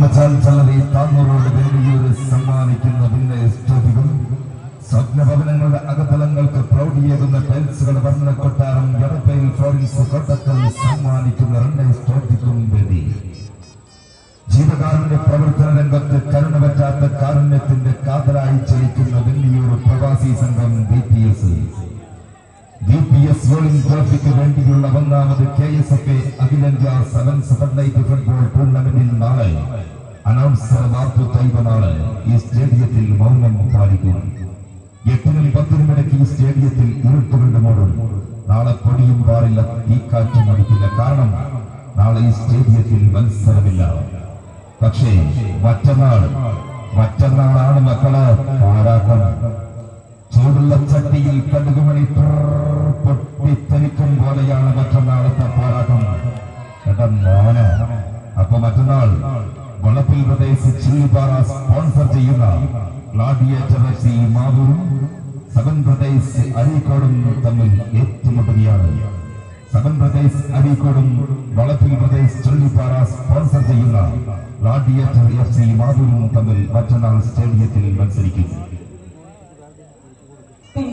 താന്നൂരോട് വെല്ലുവിയൊരു സമ്മാനിക്കുന്ന വിന്നേഴ്സ് ട്രോഫികൾ സ്വപ്നഭവനങ്ങളുടെ അകതലങ്ങൾക്ക് പ്രൗഢിയേകുന്ന ടൈൽസുകൾ വർണ കൊട്ടാരം എടപ്പയിൽ ഫോറിൻസ് കൊട്ടക്കൽ സമ്മാനിക്കുന്ന റണ്ണേഴ്സ് ട്രോഫിക്കും വേണ്ടി ജീവകാരുണ്യ പ്രവർത്തന രംഗത്ത് കരുണ പറ്റാത്ത കാരുണ്യത്തിന്റെ കാതലായി ചലിക്കുന്ന വെല്ലിയൂർ പ്രവാസി സംഘം B P S B P S rolling ട്രോഫിക്ക് വേണ്ടിയുള്ള ഒന്നാമത് കെ എസ് എഫ് എ അഖിലേന്ത്യാ സെവൻ സെവൻ നൈറ്റ് ഫുട്ബോൾ ടൂർണമെന്റിൽ നാളെ അനൗൺസർ വാർത്തു ദൈവമാണ് ഈ സ്റ്റേഡിയത്തിൽ മൗനം പാലിക്കും. എട്ടിനും പത്തിനും ഇടയ്ക്ക് ഈ സ്റ്റേഡിയത്തിൽ ഇരുട്ടുകൊണ്ട് മൂടും നാളെ പൊടിയും പാറില്ല തീക്കാറ്റും അടിക്കില്ല. കാരണം നാളെ ഈ സ്റ്റേഡിയത്തിൽ മത്സരമില്ല. പക്ഷേ മറ്റന്നാൾ മറ്റന്നാളാണ് മക്കൾ പോരാട്ടം പോലെയാണ് മറ്റന്നാളത്തെ പോരാട്ടം. എടാ മോനെ അപ്പൊ മറ്റന്നാൾ വളപ്പിൽ പ്രദേശ് ചില്ലിപ്പാറ സ്പോൺസർ ചെയ്യുന്ന ഗ്ലാഡിയേറ്റർ എഫ് സി മാതൂരും സബൻ പ്രദേശ് അരീക്കോടും തമ്മിൽ ഏറ്റുമുട്ടുകയാണ്. സബൻ പ്രദേശ് അരീക്കോടും വളപ്പിൽ പ്രദേശ് ചുള്ളിപ്പാറ സ്പോൺസർ ചെയ്യുന്ന ഗ്ലാഡിയേറ്റർ എഫ് സി മാതൂരും തമ്മിൽ മറ്റന്നാൾ സ്റ്റേഡിയത്തിൽ മത്സരിക്കും.